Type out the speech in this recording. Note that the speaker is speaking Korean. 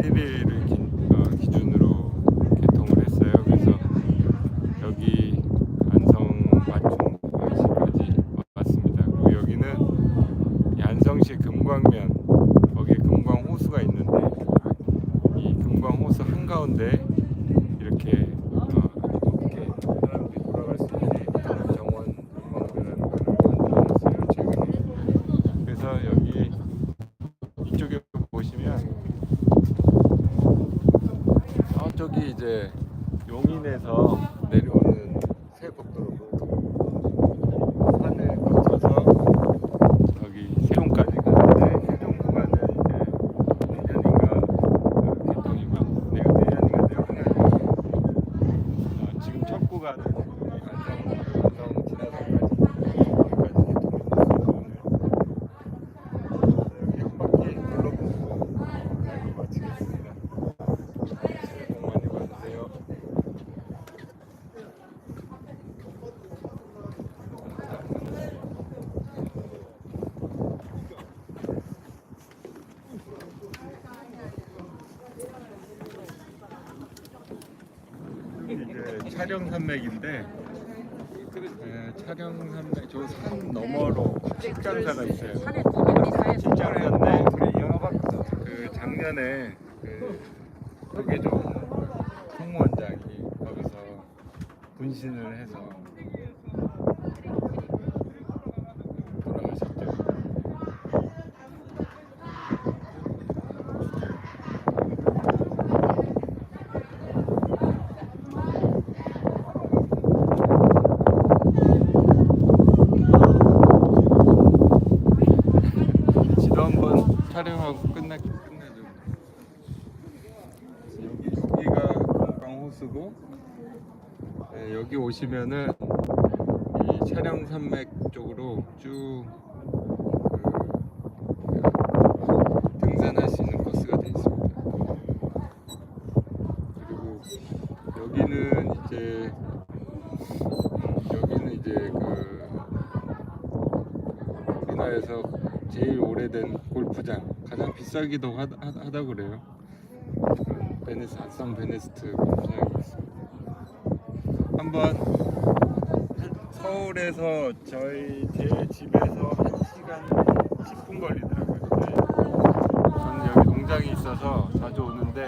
1일을 기, 어, 기준으로 개통을 했어요. 그래서 여기 안성 맞춤까지 왔습니다. 그리고 여기는 안성시 금광면 거기에 금광호수가 있는데 이 금광호수 한가운데 저쪽이 이제 용인에서 내려오는 세곡도로고 산을 거쳐서 여기 세종까지 가는데 세종 구간은 이제 내년인가 그 개통이고 내가 내년인가 내후년 어, 지금 첫 구간은 안성 안성 지나서까지 여기까지 개통이 됐어요 오늘 여기 한 바퀴 둘러보고 라이브 마치겠습니다. 새해 복 많이 받으세요. 촬영 산맥인데 에, 촬영 산맥 저 산 너머로 식장사가 있어요. 사이에 식장사인데 그 작년에 그 조계종 총무원장이 거기서 분신을 해서 돌아가셨죠. 지도 한번 촬영하고 끝나 끝내죠. 여기 여기가 금강호수고 네, 여기 오시면은 이 촬영 산맥 쪽으로 쭉 그, 등산할 수 있는 코스가 돼 있습니다. 그리고 여기는 이제 음, 여기는 이제 그 우리나라에서 제일 오래된 골프장 가장 비싸기도 하, 하, 하다 그래요. 그 베네스 아산 베네스트 골프장이 있습니다. 한번 서울에서 저희 제 집에서 1시간 10분 걸리더라고요. 저는 여기 농장이 있어서 자주 오는데